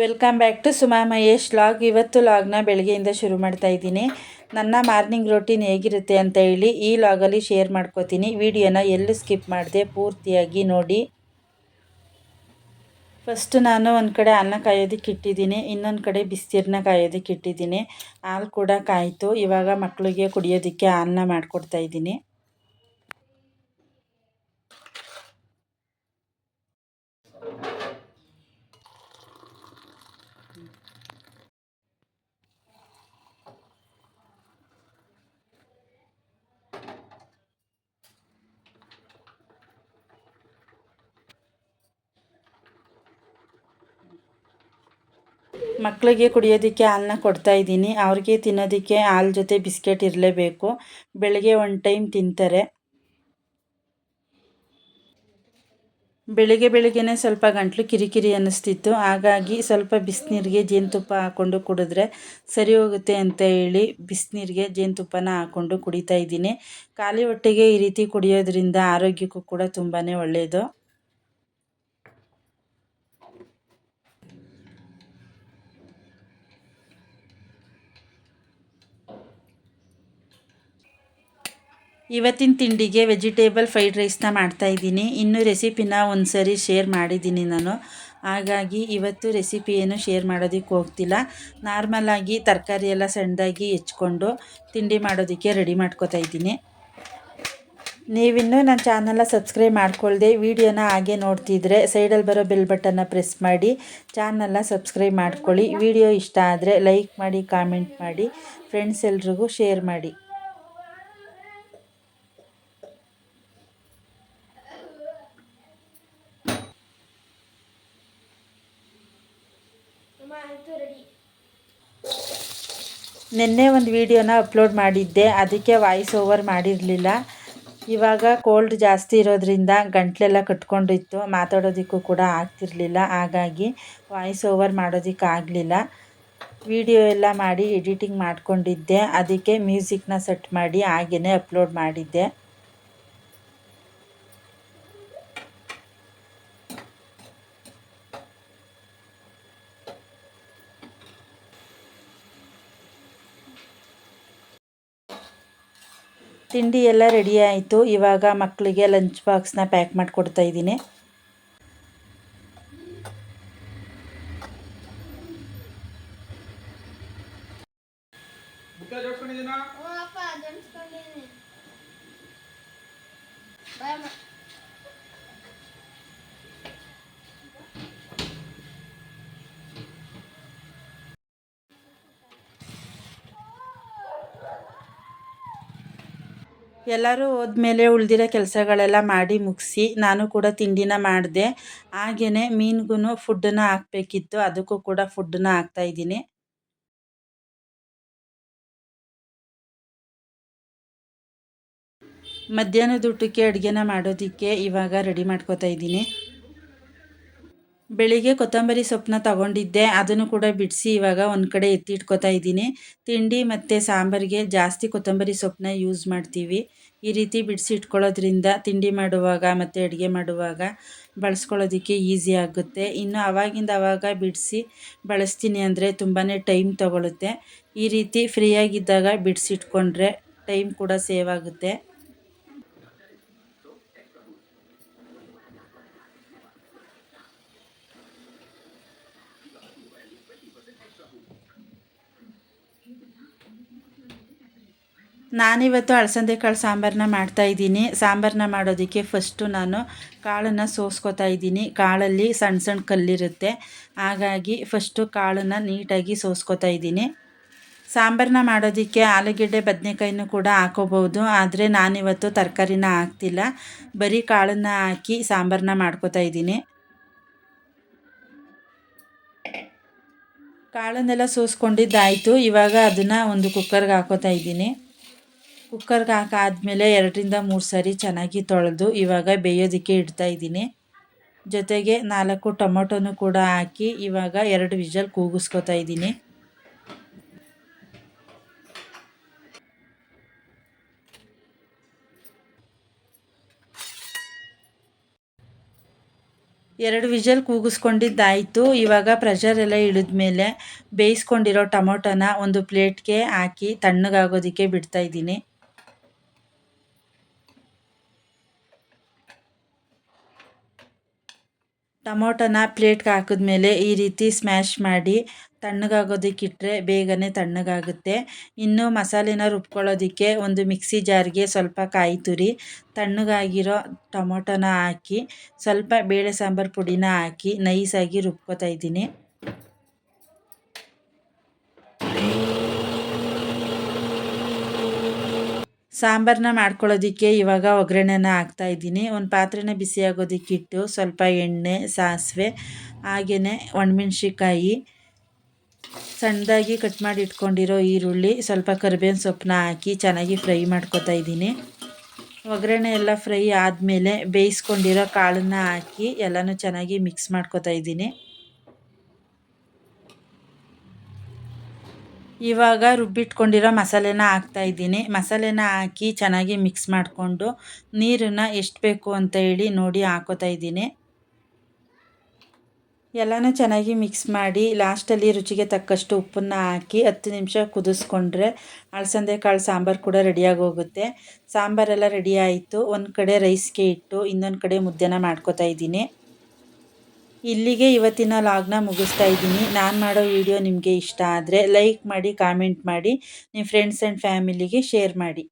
Welcome back to Suma Mahesh vlog ಇವತ್ತು ಲಾಗ್ನ ಬೆಳಗ್ಗೆಯಿಂದ ಶುರು ಮಾಡ್ತಾ ಇದ್ದೀನಿ. ನನ್ನ ಮಾರ್ನಿಂಗ್ ರೊಟೀನ್ ಹೇಗಿರುತ್ತೆ ಅಂತ ಹೇಳಿ ಈ ಲಾಗಲ್ಲಿ ಶೇರ್ ಮಾಡ್ಕೋತೀನಿ. ವಿಡಿಯೋನ ಎಲ್ಲೂ ಸ್ಕಿಪ್ ಮಾಡಿದೆ ಪೂರ್ತಿಯಾಗಿ ನೋಡಿ. ಫಸ್ಟು ನಾನು ಒಂದು ಕಡೆ ಅನ್ನ ಕಾಯೋದಕ್ಕೆ ಇಟ್ಟಿದ್ದೀನಿ. ಇನ್ನೊಂದು ಕಡೆ ಬಿಸಿನೀರನ್ನ ಕಾಯೋದಕ್ಕೆ ಇಟ್ಟಿದ್ದೀನಿ. ಹಾಲು ಕೂಡ ಕಾಯಿತು. ಇವಾಗ ಮಕ್ಕಳಿಗೆ ಕುಡಿಯೋದಕ್ಕೆ ಅನ್ನ ಮಾಡಿಕೊಡ್ತಾ ಇದ್ದೀನಿ. ಮಕ್ಕಳಿಗೆ ಕುಡಿಯೋದಕ್ಕೆ ಹಾಲನ್ನ ಕೊಡ್ತಾ ಇದ್ದೀನಿ. ಅವ್ರಿಗೆ ತಿನ್ನೋದಕ್ಕೆ ಹಾಲು ಜೊತೆ ಬಿಸ್ಕೆಟ್ ಇರಲೇಬೇಕು. ಬೆಳಗ್ಗೆ ಒಂದು ಟೈಮ್ ತಿಂತಾರೆ. ಬೆಳಿಗ್ಗೆ ಬೆಳಿಗ್ಗೆನೇ ಸ್ವಲ್ಪ ಗಂಟ್ಲು ಕಿರಿಕಿರಿ ಅನ್ನಿಸ್ತಿತ್ತು. ಹಾಗಾಗಿ ಸ್ವಲ್ಪ ಬಿಸಿನೀರಿಗೆ ಜೇನುತುಪ್ಪ ಹಾಕ್ಕೊಂಡು ಕುಡಿದ್ರೆ ಸರಿ ಹೋಗುತ್ತೆ ಅಂತ ಹೇಳಿ ಬಿಸಿನೀರಿಗೆ ಜೇನುತುಪ್ಪನ ಹಾಕ್ಕೊಂಡು ಕುಡಿತಾ ಇದ್ದೀನಿ. ಖಾಲಿ ಹೊಟ್ಟೆಗೆ ಈ ರೀತಿ ಕುಡಿಯೋದ್ರಿಂದ ಆರೋಗ್ಯಕ್ಕೂ ಕೂಡ ತುಂಬಾ ಒಳ್ಳೆಯದು ಇವತ್ತಿನ ತಿಂಡಿಗೆ ವೆಜಿಟೇಬಲ್ ಫ್ರೈಡ್ ರೈಸ್ನ ಮಾಡ್ತಾಯಿದ್ದೀನಿ ಇನ್ನೂ ರೆಸಿಪಿನ ಒಂದು ಸರಿ ಶೇರ್ ಮಾಡಿದ್ದೀನಿ ನಾನು. ಹಾಗಾಗಿ ಇವತ್ತು ರೆಸಿಪಿ ಏನು ಶೇರ್ ಮಾಡೋದಕ್ಕೆ ಹೋಗ್ತಿಲ್ಲ. ನಾರ್ಮಲಾಗಿ ತರಕಾರಿ ಎಲ್ಲ ಸಣ್ಣದಾಗಿ ಹೆಚ್ಕೊಂಡು ತಿಂಡಿ ಮಾಡೋದಕ್ಕೆ ರೆಡಿ ಮಾಡ್ಕೋತಾ ಇದ್ದೀನಿ. ನೀವಿನ್ನೂ ನನ್ನ ಚಾನಲ್ನ ಸಬ್ಸ್ಕ್ರೈಬ್ ಮಾಡ್ಕೊಳ್ಳದೆ ವೀಡಿಯೋನ ಹಾಗೆ ನೋಡ್ತಿದ್ರೆ ಸೈಡಲ್ಲಿ ಬರೋ ಬೆಲ್ ಬಟನ್ನ ಪ್ರೆಸ್ ಮಾಡಿ ಚಾನಲ್ನ ಸಬ್ಸ್ಕ್ರೈಬ್ ಮಾಡ್ಕೊಳ್ಳಿ. ವಿಡಿಯೋ ಇಷ್ಟ ಆದರೆ ಲೈಕ್ ಮಾಡಿ ಕಾಮೆಂಟ್ ಮಾಡಿ ಫ್ರೆಂಡ್ಸ್ ಎಲ್ರಿಗೂ ಶೇರ್ ಮಾಡಿ. ನಿನ್ನೆ ಒಂದು ವಿಡಿಯೋನ ಅಪ್ಲೋಡ್ ಮಾಡಿದ್ದೆ, ಅದಕ್ಕೆ ವಾಯ್ಸ್ ಓವರ್ ಮಾಡಿರಲಿಲ್ಲ. ಇವಾಗ ಕೋಲ್ಡ್ ಜಾಸ್ತಿ ಇರೋದ್ರಿಂದ ಗಂಟ್ಲೆಲ್ಲ ಕಟ್ಕೊಂಡಿತ್ತು, ಮಾತಾಡೋದಕ್ಕೂ ಕೂಡ ಆಗ್ತಿರಲಿಲ್ಲ, ಹಾಗಾಗಿ ವಾಯ್ಸ್ ಓವರ್ ಮಾಡೋದಕ್ಕಾಗಲಿಲ್ಲ ವಿಡಿಯೋ ಎಲ್ಲ ಮಾಡಿ ಎಡಿಟಿಂಗ್ ಮಾಡಿಕೊಂಡಿದ್ದೆ, ಅದಕ್ಕೆ ಮ್ಯೂಸಿಕ್ನ ಸೆಟ್ ಮಾಡಿ ಹಾಗೆಯೇ ಅಪ್ಲೋಡ್ ಮಾಡಿದ್ದೆ. ತಿಂಡಿ ಎಲ್ಲ ರೆಡಿ ಆಯಿತು. ಇವಾಗ ಮಕ್ಕಳಿಗೆ ಲಂಚ್ ಬಾಕ್ಸ್ನ ಪ್ಯಾಕ್ ಮಾಡಿಕೊಡ್ತಾ ಇದ್ದೀನಿ. ಎಲ್ಲರೂ ಹೋದ್ಮೇಲೆ ಉಳಿದಿರೋ ಕೆಲಸಗಳೆಲ್ಲ ಮಾಡಿ ಮುಗಿಸಿ ನಾನು ಕೂಡ ತಿಂಡಿನ ಮಾಡಿದೆ. ಹಾಗೆಯೇ ಮೀನಿಗೂ ಫುಡ್ಡನ್ನ ಹಾಕಬೇಕಿತ್ತು, ಅದಕ್ಕೂ ಕೂಡ ಫುಡ್ಡನ್ನ ಹಾಕ್ತಾಯಿದ್ದೀನಿ ಮಧ್ಯಾಹ್ನದ ಊಟಕ್ಕೆ ಅಡುಗೆನ ಮಾಡೋದಕ್ಕೆ ಇವಾಗ ರೆಡಿ ಮಾಡ್ಕೋತಾ ಇದ್ದೀನಿ. ಬೆಳಿಗ್ಗೆ ಕೊತ್ತಂಬರಿ ಸೊಪ್ಪನ್ನ ತಗೊಂಡಿದ್ದೆ. ಅದನ್ನು ಕೂಡ ಬಿಡಿಸಿ ಇವಾಗ ಒಂದು ಕಡೆ ಎತ್ತಿಟ್ಕೋತಾ ಇದ್ದೀನಿ. ತಿಂಡಿ ಮತ್ತು ಸಾಂಬಾರಿಗೆ ಜಾಸ್ತಿ ಕೊತ್ತಂಬರಿ ಸೊಪ್ಪನ್ನ ಯೂಸ್ ಮಾಡ್ತೀವಿ. ಈ ರೀತಿ ಬಿಡಿಸಿ ಇಟ್ಕೊಳ್ಳೋದ್ರಿಂದ ತಿಂಡಿ ಮಾಡುವಾಗ ಮತ್ತು ಅಡುಗೆ ಮಾಡುವಾಗ ಬಳಸ್ಕೊಳ್ಳೋದಕ್ಕೆ ಈಸಿ ಆಗುತ್ತೆ. ಇನ್ನು ಆವಾಗಿಂದ ಆವಾಗ ಬಿಡಿಸಿ ಬಳಸ್ತೀನಿ ಅಂದರೆ ತುಂಬಾ ಟೈಮ್ ತಗೊಳುತ್ತೆ. ಈ ರೀತಿ ಫ್ರೀಯಾಗಿದ್ದಾಗ ಬಿಡಿಸಿಟ್ಕೊಂಡ್ರೆ ಟೈಮ್ ಕೂಡ ಸೇವ್ ಆಗುತ್ತೆ. ನಾನಿವತ್ತು ಅಲಸಂದೆ ಕಾಳು ಸಾಂಬಾರನ್ನ ಮಾಡ್ತಾಯಿದ್ದೀನಿ ಸಾಂಬಾರನ್ನ ಮಾಡೋದಕ್ಕೆ ಫಸ್ಟು ನಾನು ಕಾಳನ್ನು ಸೋಸ್ಕೋತಾ ಇದ್ದೀನಿ. ಕಾಳಲ್ಲಿ ಸಣ್ಣ ಸಣ್ಣ ಕಲ್ಲಿರುತ್ತೆ. ಹಾಗಾಗಿ ಫಸ್ಟು ಕಾಳನ್ನು ನೀಟಾಗಿ ಸೋಸ್ಕೋತಾ ಇದ್ದೀನಿ. ಸಾಂಬಾರನ್ನ ಮಾಡೋದಕ್ಕೆ ಆಲೂಗೆಡ್ಡೆ, ಬದನೆಕಾಯಿನೂ ಕೂಡ ಹಾಕೋಬೋದು. ಆದರೆ ನಾನಿವತ್ತು ತರಕಾರಿನ ಹಾಕ್ತಿಲ್ಲ. ಬರೀ ಕಾಳನ್ನು ಹಾಕಿ ಸಾಂಬಾರನ್ನ ಮಾಡ್ಕೋತಾ ಇದ್ದೀನಿ. ಕಾಳನ್ನೆಲ್ಲ ಸೋಸ್ಕೊಂಡಿದ್ದಾಯಿತು. ಇವಾಗ ಅದನ್ನು ಒಂದು ಕುಕ್ಕರ್ಗೆ ಹಾಕೋತಾ ಇದ್ದೀನಿ. ಕುಕ್ಕರ್ಗೆ ಹಾಕಾದ್ಮೇಲೆ ಎರಡರಿಂದ ಮೂರು ಸಾರಿ ಚೆನ್ನಾಗಿ ತೊಳೆದು ಇವಾಗ ಬೇಯೋದಕ್ಕೆ ಇಡ್ತಾ ಇದ್ದೀನಿ. ಜೊತೆಗೆ ನಾಲ್ಕು ಟೊಮೊಟೊನು ಕೂಡ ಹಾಕಿ ಇವಾಗ ಎರಡು ವಿಜಲ್ ಕೂಗಿಸ್ಕೊತಾ ಇದ್ದೀನಿ. ಎರಡು ವಿಜಲ್ ಕೂಗಿಸ್ಕೊಂಡಿದ್ದಾಯಿತು. ಇವಾಗ ಪ್ರೆಷರ್ ಎಲ್ಲ ಇಳಿದ್ಮೇಲೆ ಬೇಯಿಸ್ಕೊಂಡಿರೋ ಟೊಮೊಟೊನ ಒಂದು ಪ್ಲೇಟ್ಗೆ ಹಾಕಿ ತಣ್ಣಗಾಗೋದಕ್ಕೆ ಬಿಡ್ತಾ ಟೊಮೊಟೊನ ಪ್ಲೇಟ್ಗೆ ಹಾಕಿದ್ಮೇಲೆ ಈ ರೀತಿ ಸ್ಮ್ಯಾಶ್ ಮಾಡಿ ತಣ್ಣಗಾಗೋದಕ್ಕಿಟ್ರೆ ಬೇಗನೆ ತಣ್ಣಗಾಗುತ್ತೆ. ಇನ್ನು ಮಸಾಲೆನ ರುಬ್ಕೊಳ್ಳೋದಕ್ಕೆ ಒಂದು ಮಿಕ್ಸಿ ಜಾರ್ಗೆ ಸ್ವಲ್ಪ ಕಾಯಿ ತುರಿ, ತಣ್ಣಗಾಗಿರೋ ಟೊಮೊಟೊನ ಹಾಕಿ, ಸ್ವಲ್ಪ ಬೇಳೆ ಸಾಂಬಾರು ಪುಡಿನ ಹಾಕಿ ನೈಸಾಗಿ ರುಬ್ಕೋತಾ ಇದ್ದೀನಿ. ಸಾಂಬಾರನ್ನ ಮಾಡ್ಕೊಳ್ಳೋದಕ್ಕೆ ಇವಾಗ ಒಗ್ಗರಣೆನ ಹಾಕ್ತಾ ಇದ್ದೀನಿ. ಒಂದು ಪಾತ್ರೆನ ಬಿಸಿ ಆಗೋದಕ್ಕಿಟ್ಟು ಸ್ವಲ್ಪ ಎಣ್ಣೆ, ಸಾಸಿವೆ ಹಾಗೆಯೇ ಒಣಮೆಣ್ಸಿಕಾಯಿ ಸಣ್ಣದಾಗಿ ಕಟ್ ಮಾಡಿ ಇಟ್ಕೊಂಡಿರೋ ಈರುಳ್ಳಿ, ಸ್ವಲ್ಪ ಕರಿಬೇವಿನ ಸೊಪ್ಪನ್ನ ಹಾಕಿ ಚೆನ್ನಾಗಿ ಫ್ರೈ ಮಾಡ್ಕೊತಾ ಇದ್ದೀನಿ. ಒಗ್ಗರಣೆ ಎಲ್ಲ ಫ್ರೈ ಆದಮೇಲೆ ಬೇಯಿಸ್ಕೊಂಡಿರೋ ಕಾಳನ್ನ ಹಾಕಿ ಎಲ್ಲನೂ ಚೆನ್ನಾಗಿ ಮಿಕ್ಸ್ ಮಾಡ್ಕೊತಾ ಇದ್ದೀನಿ. ಇವಾಗ ರುಬ್ಬಿಟ್ಕೊಂಡಿರೋ ಮಸಾಲೆನ ಹಾಕ್ತಾಯಿದ್ದೀನಿ ಮಸಾಲೆನ ಹಾಕಿ ಚೆನ್ನಾಗಿ ಮಿಕ್ಸ್ ಮಾಡಿಕೊಂಡು ನೀರನ್ನು ಎಷ್ಟು ಬೇಕು ಅಂತ ಹೇಳಿ ನೋಡಿ ಹಾಕೋತಾ ಇದ್ದೀನಿ. ಎಲ್ಲನೂ ಚೆನ್ನಾಗಿ ಮಿಕ್ಸ್ ಮಾಡಿ ಲಾಸ್ಟಲ್ಲಿ ರುಚಿಗೆ ತಕ್ಕಷ್ಟು ಉಪ್ಪನ್ನು ಹಾಕಿ ಹತ್ತು ನಿಮಿಷ ಕುದಿಸ್ಕೊಂಡ್ರೆ ಅಳಸಂದೆ ಕಾಳು ಸಾಂಬಾರು ಕೂಡ ರೆಡಿಯಾಗಿ ಹೋಗುತ್ತೆ. ಸಾಂಬಾರೆಲ್ಲ ರೆಡಿ ಆಯಿತು. ಒಂದು ಕಡೆ ರೈಸ್ಗೆ ಇಟ್ಟು ಇನ್ನೊಂದು ಕಡೆ ಮುದ್ದೆನ ಮಾಡ್ಕೋತಾ ಇದ್ದೀನಿ. ಇಲ್ಲಿಗೆ ಇವತ್ತಿನ ಲಾಗ್ನ ಮುಗಿಸ್ತಾ ಇದ್ದೀನಿ. ನಾನು ಮಾಡೋ ವಿಡಿಯೋ ನಿಮಗೆ ಇಷ್ಟ ಆದರೆ ಲೈಕ್ ಮಾಡಿ ಕಾಮೆಂಟ್ ಮಾಡಿ ನಿಮ್ಮ ಫ್ರೆಂಡ್ಸ್ ಆ್ಯಂಡ್ ಫ್ಯಾಮಿಲಿಗೆ ಶೇರ್ ಮಾಡಿ.